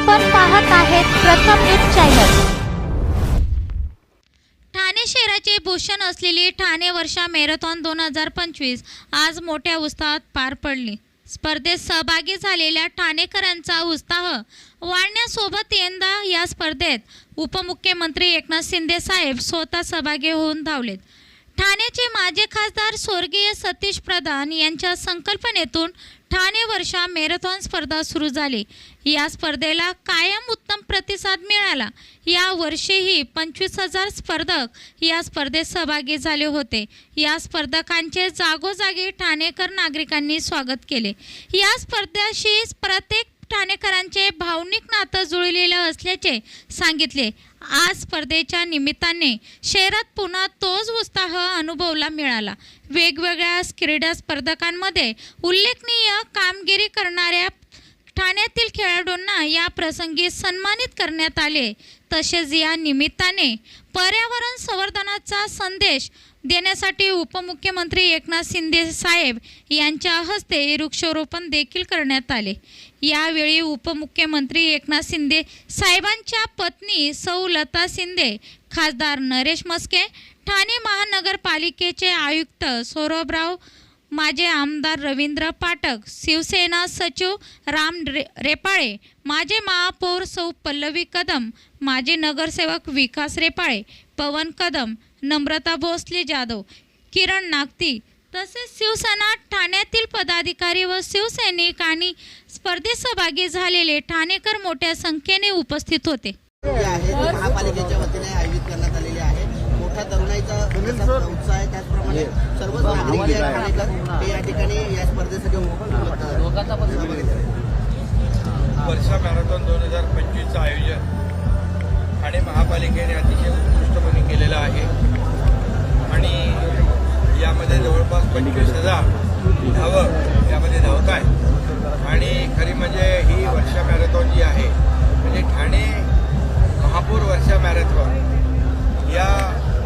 आपण पाहत आहेत प्रथम न्यूज चॅनल ठाणे शहराचे भूषण असलेली ठाणे वर्षा मॅरेथॉन दोन हजार पंचवीस आज मोठ्या उत्साहात पार पडली. स्पर्धेत सहभागी झालेल्या ठाणेकरांचा उत्साह वाढण्यासोबत यंदा या स्पर्धेत उपमुख्यमंत्री एकनाथ शिंदे साहेब स्वतः सहभागी होऊन धावलेत. ठाण्याचे माजी खासदार स्वर्गीय सतीश प्रधान यांच्या संकल्पनेतून ठाणे वर्षा मॅरेथॉन स्पर्धा सुरू झाली. या स्पर्धेला कायम उत्तम प्रतिसाद मिळाला. या वर्षीही पंचवीस हजार स्पर्धक या स्पर्धेत सहभागी झाले होते. या स्पर्धकांचे जागोजागी ठाणेकर नागरिकांनी स्वागत केले. या स्पर्धेशी प्रत्येक ठाणेकरांचे भावनिक नातं जुळलेलं असल्याचे सांगितले. आज स्पर्धेच्या निमित्ताने शहरात पुन्हा तोच उत्साह अनुभवला मिळाला. वेगवेगळ्या क्रीडा स्पर्धकांमध्ये उल्लेखनीय कामगिरी करणाऱ्या ठाण्यातील खेळाडूंना या प्रसंगी सन्मानित करण्यात आले. तसेच या निमित्ताने पर्यावरण संवर्धनाचा संदेश देण्यासाठी उपमुख्यमंत्री एकनाथ शिंदे साहेब यांच्या हस्ते वृक्षारोपण देखील करण्यात आले. यावेळी उपमुख्यमंत्री एकनाथ शिंदे साहेबांच्या पत्नी सौ लता शिंदे खासदार नरेश मस्के ठाणे महानगरपालिकेचे आयुक्त सौरभराव माजी आमदार रवींद्र पाठक शिवसेना सचिव राम रे रेपाळे माजी महापौर सौ पल्लवी कदम माजी नगरसेवक विकास रेपाळे पवन कदम नम्रता भोसले जाधव किरण नागती तसेच शिवसेना ठाण्यातील पदाधिकारी व शिवसैनिक आणि स्पर्धेत सहभागी झालेले ठाणेकर मोठ्या संख्येने उपस्थित होते. महापालिकेच्या वतीने आयोजित करण्यात आलेली आहे. मोठा तरुणाईचा उत्साह आहे. त्याचप्रमाणे सर्वच नागरिक या हे ठिकाणी या स्पर्धेसाठी. वर्षा मॅरेथॉन दोन हजार पंचवीसचं आयोजन ठाणे महापालिकेने अतिशय उत्कृष्टपणे केलेलं आहे. आणि यामध्ये जवळपास पंचवीस हजार धावक यामध्ये धावत आहेत आणि खरी म्हणजे ही वर्षा मॅरेथॉन जी आहे म्हणजे ठाणे महापौर वर्षा मॅरेथॉन. या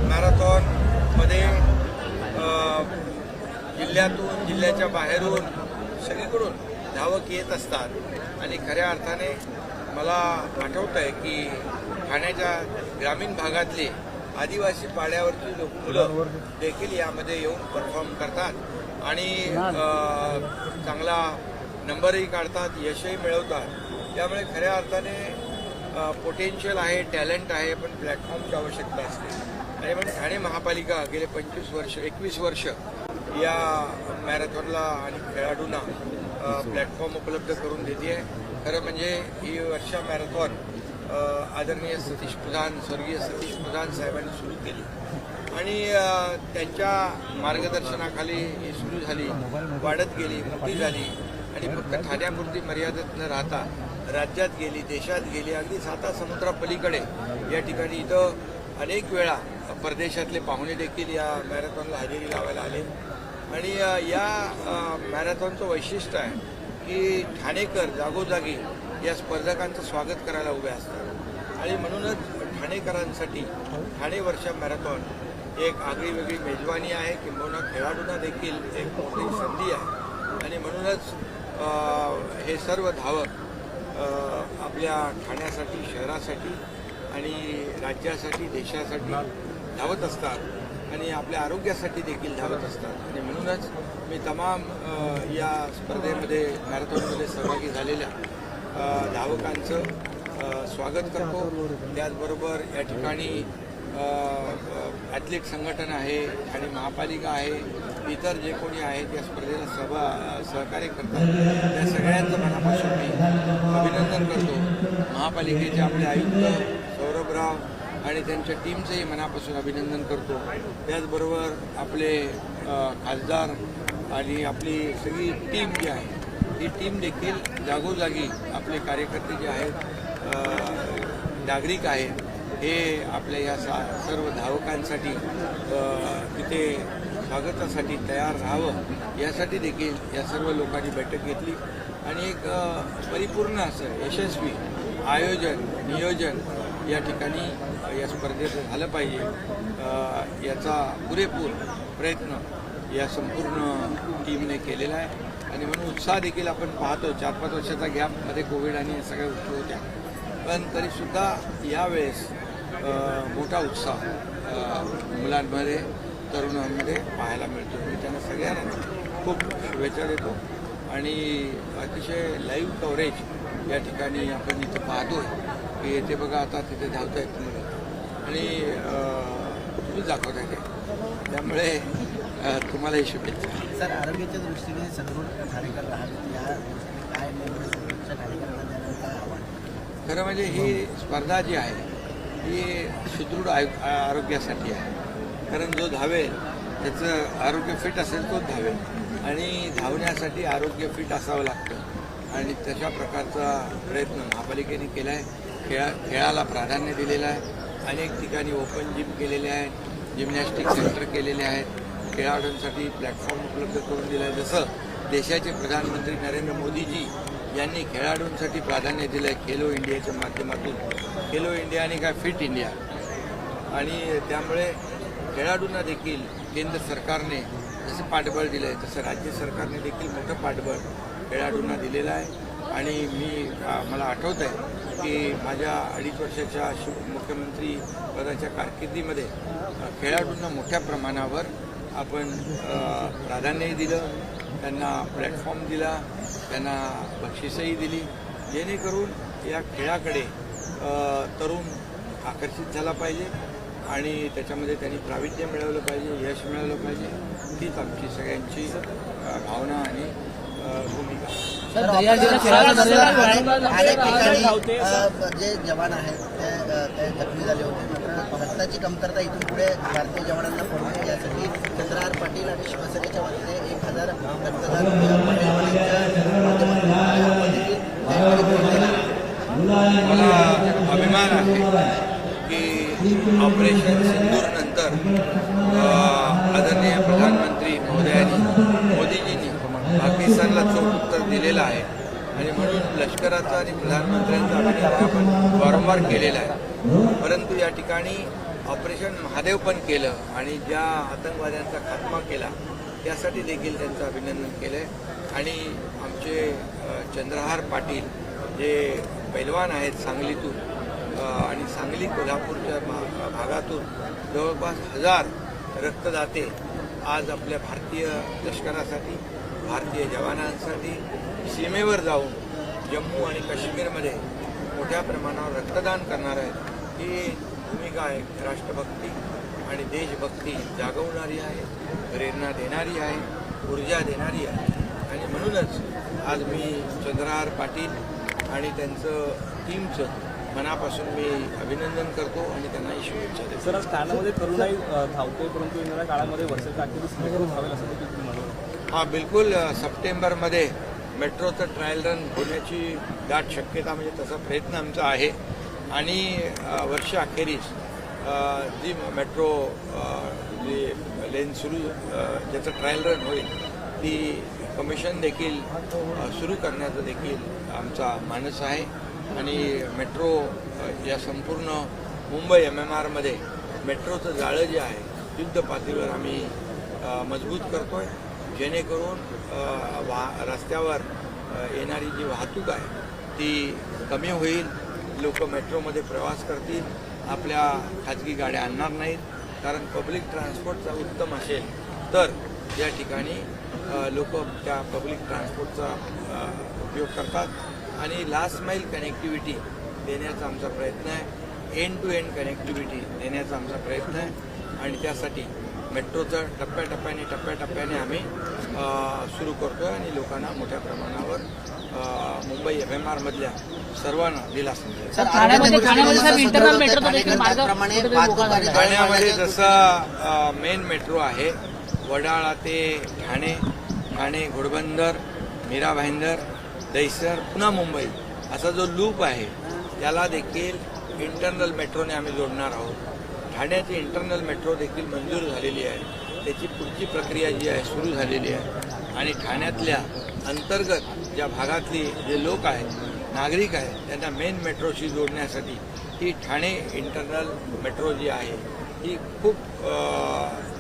मॅरेथॉनमध्ये जिल्ह्यातून जिल्ह्याच्या बाहेरून सगळीकडून धावक येत असतात. आणि खऱ्या अर्थाने मला आठवतं आहे की ठाण्याच्या ग्रामीण भागातले आदिवासी पाड्यावरची लोक मुलं देखील यामध्ये येऊन परफॉर्म करतात. आणि चांगला नंबरही काढतात यशही मिळवतात. त्यामुळे खऱ्या अर्थाने पोटेन्शियल आहे टॅलेंट आहे पण प्लॅटफॉर्मची आवश्यकता असते. आणि म्हणजे ठाणे महापालिका गेले पंचवीस वर्ष एकवीस वर्ष या मॅरेथॉनला आणि खेळाडूंना प्लॅटफॉर्म उपलब्ध करून देते आहे खरं म्हणजे ही वर्षा मॅरेथॉन आदरणीय सतीश प्रधान स्वर्गीय सतीश प्रधान साहेबांनी सुरू केली. आणि त्यांच्या मार्गदर्शनाखाली ही सुरू झाली वाढत गेली मोठी झाली. आणि फक्त ठाण्यापुरती मर्यादित न राहता राज्यात गेली देशात गेली अगदी साता समुद्रापलीकडे या ठिकाणी इथं अनेक वेळा परदेशातले पाहुणे देखील या मॅरेथॉनला हजेरी लावायला आले. आणि या मॅरेथॉनचं वैशिष्ट्य आहे की ठाणेकर जागोजागी या स्पर्धकांचं स्वागत करायला उभे असतात. आणि म्हणूनच ठाणेकरांसाठी ठाणे वर्षा मॅरेथॉन एक आगळी वेगळी मेजवानी आहे. किंबहुना खेळाडूंना देखील एक मोठी संधी आहे. आणि म्हणूनच हे सर्व धावक आपल्या ठाण्यासाठी शहरासाठी आणि राज्यासाठी देशासाठी धावत असतात. आणि आपल्या आरोग्यासाठी देखील धावत असतात. आणि म्हणूनच मी तमाम या स्पर्धेमध्ये मॅरेथॉनमध्ये सहभागी झालेल्या धावकांचं स्वागत करतो. त्याचबरोबर या ठिकाणी ॲथलीट संघटन आहे आणि महापालिका आहे. इतर जे कोणी आहेत या स्पर्धेला सभा सहकार्य करतात. त्या सगळ्यांचं मनापासून मी अभिनंदन करतो. महापालिकेचे आपले आयुक्त सौरभराव आणि त्यांच्या टीमचंही मनापासून अभिनंदन करतो. त्याचबरोबर आपले खासदार आणि आपली सगळी टीम जी आहे ही टीम देखील जागोजागी आपले कार्यकर्ते जे आहेत नागरिक आहेत हे आपल्या या सा सर्व धावकांसाठी तिथे स्वागतासाठी तयार राहावं यासाठी देखील या सर्व लोकांनी बैठक घेतली. आणि एक परिपूर्ण असं यशस्वी आयोजन नियोजन या ठिकाणी या स्पर्धेचं झालं पाहिजे. याचा पुरेपूर प्रयत्न या संपूर्ण टीमने केलेला आहे. आणि म्हणून उत्साह देखील आपण पाहतो. चार पाच वर्षाचा गॅपमध्ये कोविड आणि सगळ्या गोष्टी होत्या. पण तरीसुद्धा यावेळेस मोठा उत्साह मुलांमध्ये तरुणांमध्ये पाहायला मिळतो. मी त्यांना सगळ्यांना खूप शुभेच्छा देतो. आणि अतिशय लाईव्ह कव्हरेज या ठिकाणी आपण इथं पाहतो की येथे बघा आता तिथे धावत आहेत मुलं. आणि अ, तुम्हीच आहे ते. त्यामुळे तुम्हालाही शुभेच्छा सर आरोग्याच्या दृष्टीने आव्हान? खरं म्हणजे ही स्पर्धा जी आहे ही सुदृढ आयु- आरोग्यासाठी आहे. कारण जो धावेल त्याचं आरोग्य फिट असेल तोच धावेल आणि धावण्यासाठी आरोग्य फिट असावं लागतं. आणि तशा प्रकारचा प्रयत्न महापालिकेने केला आहे खेळा खेळाला प्राधान्य दिलेलं आहे. अनेक ठिकाणी ओपन जिम केलेले आहेत. जिमनॅस्टिक सेंटर केलेले आहेत. खेळाडूंसाठी प्लॅटफॉर्म उपलब्ध करून दिलं आहे जसं देशाचे प्रधानमंत्री नरेंद्र मोदीजी यांनी खेळाडूंसाठी प्राधान्य दिलं आहे खेलो इंडियाच्या माध्यमातून. खेलो इंडिया आणि काय फिट इंडिया. आणि त्यामुळे खेळाडूंना देखील केंद्र सरकारने जसं पाठबळ दिलं आहे तसं राज्य सरकारने देखील मोठं पाठबळ खेळाडूंना दिलेलं आहे. आणि मी मला आठवत आहे की माझ्या अडीच वर्षाच्या शिव मुख्यमंत्री पदाच्या कारकिर्दीमध्ये खेळाडूंना मोठ्या प्रमाणावर आपण प्राधान्यही दिलं त्यांना प्लॅटफॉर्म दिला त्यांना बक्षिसही दिली. जेणेकरून या खेळाकडे तरुण आकर्षित झाला पाहिजे आणि त्याच्यामध्ये त्यांनी प्रावीण्य मिळवलं पाहिजे यश मिळवलं पाहिजे तीच आमची सगळ्यांची भावना आणि भूमिका. जे जवान आहेत ते जखमी झाले होते. मात्र रक्ताची कमतरता इथून पुढे भारतीय जवानांना पडू नये यासाठी चंद्रहार पाटील आणि शिवसेनेच्या वतीने एक हजार रक्तदान मला अभिमान आहे की ऑपरेशन सिंदूर नंतर आदरणीय प्रधानमंत्री महोदयांनी मोदीजींनी पाकिस्तानला चोख उत्तर दिलेलं आहे. आणि म्हणून लष्कराचा आणि प्रधानमंत्र्यांचा अभिनंदन आपण वारंवार केलेला आहे. परंतु या ठिकाणी ऑपरेशन महादेव पण केलं आणि ज्या आतंकवाद्यांचा खात्मा केला त्यासाठी देखील त्यांचं अभिनंदन केलं आहे आणि आमचे चंद्रहार पाटील जे पैलवान आहेत सांगलीतून आणि सांगली कोल्हापूरच्या भा- भागातून जवळपास हजार रक्तदाते आज आपल्या भारतीय लष्करासाठी भारतीय जवानांसाठी सीमेवर जाऊन जम्मू आणि काश्मीरमध्ये मोठ्या प्रमाणावर रक्तदान करणार आहेत. ही भूमिका आहे. राष्ट्रभक्ती आणि देशभक्ती जागवणारी आहे प्रेरणा देणारी आहे ऊर्जा देणारी आहे. आणि म्हणूनच आज मी चंद्रहार पाटील आणि त्यांचं टीमचं मनापासून मी अभिनंदन करतो आणि त्यांनाही शुभेच्छा देतो. सर आज ठाण्यामध्ये तरुणाई धावते परंतु येणाऱ्या काळामध्ये वर्षाच्या अखेरीस मेट्रो धावेल असं देखील तुम्ही म्हणाल हा बिलकुल सप्टेंबरमध्ये मेट्रोचं ट्रायल रन होण्याची दाट शक्यता म्हणजे तसा प्रयत्न आमचा आहे. आणि वर्ष अखेरीस जी मेट्रो जी लेन सुरू ज्याचं ट्रायल रन होईल ती कमिशन देखील सुरू करण्याचा देखील आमचा मानस आहे. आणि मेट्रो या संपूर्ण मुंबई एम एम आरमध्ये मेट्रोचं जाळं जे आहे युद्ध पातळीवर आम्ही मजबूत करतो आहे जेणेकरून वा रस्त्यावर येणारी जी वाहतूक आहे ती कमी होईल. लोक मेट्रोमध्ये प्रवास करतील आपल्या खाजगी गाड्या आणणार नाहीत कारण पब्लिक ट्रान्सपोर्टचा उत्तम असेल. तर या ठिकाणी लोक त्या पब्लिक ट्रान्सपोर्टचा उपयोग करतात. आणि लास्ट माईल कनेक्टिव्हिटी देण्याचा आमचा प्रयत्न आहे. एंड टू एंड कनेक्टिव्हिटी देण्याचा आमचा प्रयत्न आहे. आणि त्यासाठी मेट्रोचं टप्प्याटप्प्याने टप्प्याटप्प्याने आम्ही सुरू करतो आहे आणि लोकांना मोठ्या प्रमाणावर अ, मुंबई एफ एम आरमधल्या सर्वांना दिलासा सर, ठाण्यामध्ये- जसं मेन मेट्रो आहे वडाळा ते ठाणे ठाणे घोडबंदर मीरा भाईंदर दहिसर पुन्हा मुंबई. असा जो लूप आहे त्याला देखील इंटरनल मेट्रोने आम्ही जोडणार आहोत. ठाण्याची इंटरनल मेट्रो देखील मंजूर झालेली आहे. त्याची पुढची प्रक्रिया जी आहे सुरू झालेली आहे. आणि ठाण्यातल्या अंतर्गत ज्या भागातली जे लोक आहेत नागरिक आहेत त्यांना मेन मेट्रोशी जोडण्यासाठी ही ठाणे इंटरनल मेट्रो जी आहे ही खूप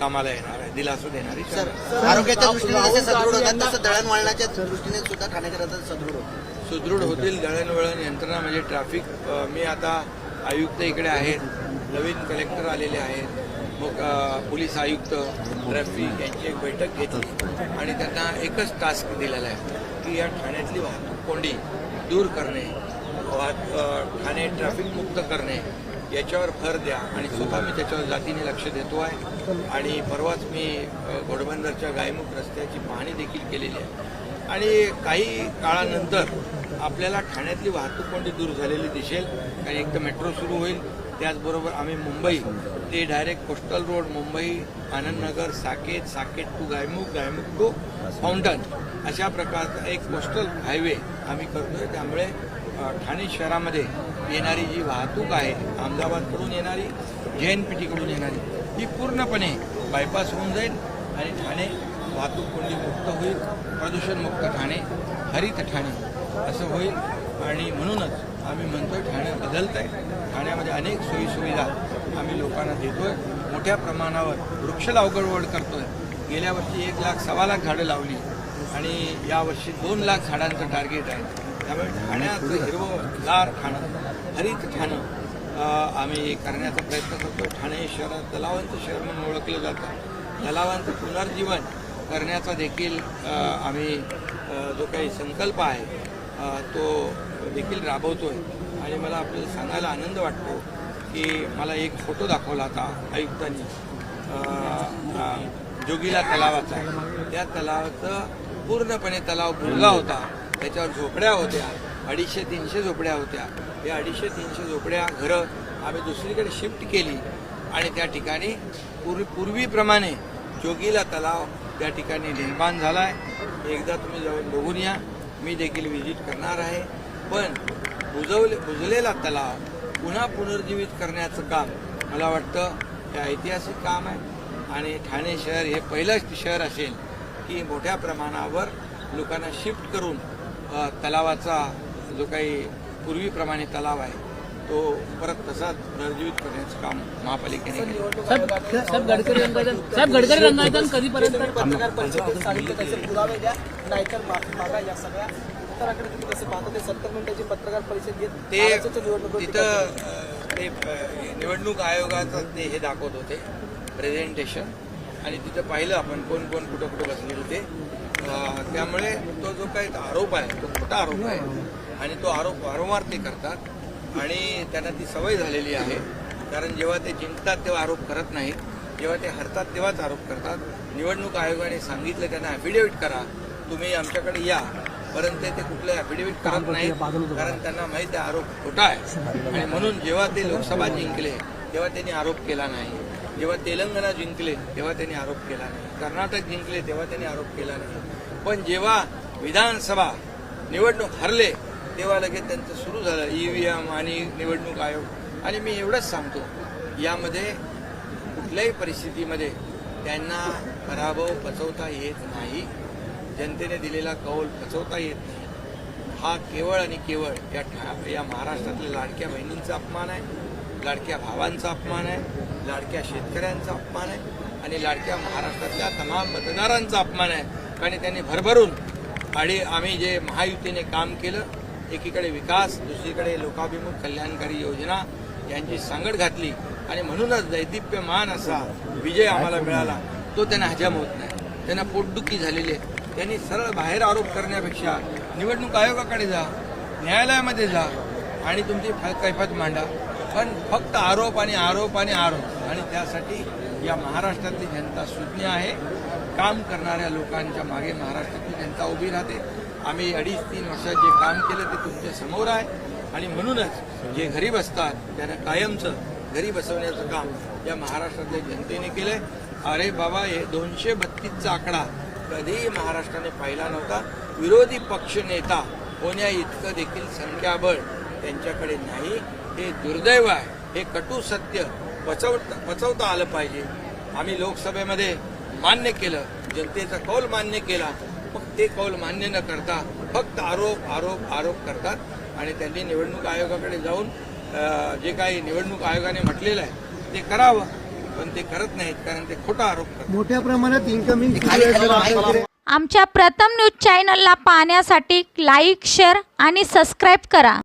कामाला येणार आहे दिलासा देणारी. आरोग्याच्या दृष्टीने जसे सदृढ होतात तसं दळणवळणाच्या दृष्टीने सुद्धा ठाणेकर आता सदृढ होते. सुदृढ होतील दळणवळण यंत्रणा म्हणजे ट्रॅफिक मी आता आयुक्त इकडे आहेत. नवीन कलेक्टर आलेले आहेत. मग पोलीस आयुक्त ट्रॅफिक यांची एक बैठक घेतली. आणि त्यांना एकच टास्क दिलेला आहे की या ठाण्यातली वाहतूक कोंडी दूर करणे वाहत ठाणे ट्रॅफिक मुक्त करणे याच्यावर भर द्या आणि स्वतः मी त्याच्यावर जातीने लक्ष देतो आहे. आणि परवाच मी घोडबंदरच्या गायमुख रस्त्याची पाहणी देखील केलेली आहे. आणि काही काळानंतर आपल्याला ठाण्यातली वाहतूक कोंडी दूर झालेली दिसेल. कारण एक तर मेट्रो सुरू होईल त्याचबरोबर आम्ही मुंबई ते direct coastal road Mumbai Anandnagar Saket Saket to Gaimukh Gaimukh to Fountain अशा प्रकारचा एक कोस्टल हायवे आम्ही करतोय. त्यामुळे ठाणे शहरामध्ये येणारी जी वाहतूक आहे अहमदाबादकडून येणारी जे एन पी टीकडून येणारी ही पूर्णपणे बायपास होऊन जाईल आणि ठाणे वाहतूक कोंडी मुक्त होईल. प्रदूषणमुक्त ठाणे हरित ठाणे असं होईल. आणि म्हणूनच आम्ही म्हणतोय ठाणे बदलत आहे ठाण्यामध्ये अनेक सोयीसुविधा आम्ही लोकांना देतोय. मोठ्या प्रमाणावर वृक्ष लागवड करतोय. गेल्या वर्षी एक लाख सव्वा लाख झाडं लावली आणि यावर्षी दोन लाख झाडांचं टार्गेट आहे. त्यामुळे ठाण्याचं हिरवंगार ठाणं हरित ठाणं आम्ही करण्याचा प्रयत्न करतो ठाणे शहरात तलावांचं शहर म्हणून ओळखलं जातं. तलावांचं पुनर्जीवन करण्याचा देखील आम्ही जो काही संकल्प आहे तो देखील राबवतोय. आणि मला आपल्याला सांगायला आनंद वाटतो की मला एक फोटो दाखवला होता आयुक्तांनी. जोगीला तलावाचा. त्या तलावाचं पूर्णपणे तलाव भुरला होता. त्याच्यावर झोपड्या होत्या. अडीचशे तीनशे झोपड्या होत्या. या अडीचशे तीनशे झोपड्या घरं आम्ही दुसरीकडे शिफ्ट केली आणि त्या ठिकाणी पूर्वी पूर्वीप्रमाणे जोगीला तलाव त्या ठिकाणी निर्माण झाला आहे एकदा तुम्ही जाऊन बघून या. मी देखील व्हिजिट करणार आहे. पण बुजवले बुजलेला तलाव पुन्हा पुनर्जीवित करण्याचं काम मला वाटतं हे ऐतिहासिक काम आहे. आणि ठाणे शहर हे पहिलंच शहर असेल की मोठ्या प्रमाणावर लोकांना शिफ्ट करून तलावाचा जो काही पूर्वीप्रमाणे तलाव आहे तो परत तसाच पुनर्जीवित करण्याचं काम महापालिकेने केलं. उत्तराकडे तुम्ही कसं पाहता ते सत्तर मिनिटाची पत्रकार परिषद घेत ते तिथं ते निवडणूक आयोगाचं ते हे दाखवत होते प्रेझेंटेशन आणि तिथं पाहिलं आपण कोण कोण कुठं कुठं बसले होते. त्यामुळे तो जो काही आरोप आहे तो खोटा आरोप आहे. आणि तो आरोप वारंवार ते करतात. आणि त्यांना ती सवय झालेली आहे. कारण जेव्हा ते जिंकतात तेव्हा आरोप करत नाहीत. जेव्हा ते हरतात तेव्हाच आरोप करतात. निवडणूक आयोगाने सांगितलं त्यांना ॲफिडेव्हिट करा. तुम्ही आमच्याकडे या. परंतु ते कुठले ॲफिडेव्हिट करत नाहीत कारण त्यांना माहीत आहे आरोप खोटा आहे. आणि म्हणून जेव्हा ते लोकसभा जिंकले तेव्हा त्यांनी आरोप केला नाही. जेव्हा तेलंगणा जिंकले तेव्हा त्यांनी आरोप केला नाही. कर्नाटक जिंकले तेव्हा त्यांनी आरोप केला नाही. पण जेव्हा विधानसभा निवडणूक हरले तेव्हा लगेच त्यांचं सुरू झालं ईव्हीएम आणि निवडणूक आयोग. आणि मी एवढंच सांगतो यामध्ये कुठल्याही परिस्थितीमध्ये त्यांना पराभव पचवता येत नाही. जनतेने दिलेला कौल पचवता येत नाही. हा केवळ आणि केवळ या या महाराष्ट्रातल्या लाडक्या बहिणींचा अपमान आहे लाडक्या भावांचा अपमान आहे लाडक्या शेतकऱ्यांचा अपमान आहे आणि लाडक्या महाराष्ट्रातल्या तमाम मतदारांचा अपमान आहे. कारण त्यांनी भरभरून आणि आम्ही जे महायुतीने काम केलं एकीकडे विकास दुसरीकडे लोकाभिमुख कल्याणकारी योजना यांची सांगड घातली आणि म्हणूनच दैदिप्यमान असा विजय आम्हाला मिळाला तो त्यांना हजम होत नाही. त्यांना पोटदुखी झालेली आहे. त्यांनी सरळ बाहेर आरोप करण्यापेक्षा निवडणूक आयोगाकडे जा न्यायालयामध्ये जा आणि तुमची कैफत मांडा. पण फक्त आरोप आणि आरोप आणि आरोप. आणि त्यासाठी या महाराष्ट्रातली जनता सुज्ञ आहे. काम करणाऱ्या लोकांच्या मागे महाराष्ट्रातली जनता उभी राहते. आम्ही अडीच तीन वर्षात जे काम केलं ते तुमच्यासमोर आहे. आणि म्हणूनच जे घरी बसतात त्यांना कायमचं घरी बसवण्याचं काम या महाराष्ट्रातल्या जनतेने केलंय. अरे बाबा हे दोनशे बत्तीसचा आकडा कधीही महाराष्ट्राने पाहिला नव्हता. विरोधी पक्ष नेता होण्या इतकं देखील संख्याबळ त्यांच्याकडे नाही. हे दुर्दैव आहे. हे कटू सत्य पचवता पचवता आलं पाहिजे. आम्ही लोकसभेमध्ये मान्य केलं. जनतेचा कौल मान्य केला. मग ते कौल मान्य न करता फक्त आरोप आरोप आरोप करतात. आणि त्यांनी निवडणूक आयोगाकडे जाऊन जे काही निवडणूक आयोगाने म्हटलेलं आहे ते करावं. पण ते करत नाहीत कारण ते खोटा आरोप मोठ्या प्रमाणात इन्कमिंग आमच्या प्रथम न्यूज चॅनलला पाहण्यासाठी लाईक शेअर आणि सबस्क्राईब करा.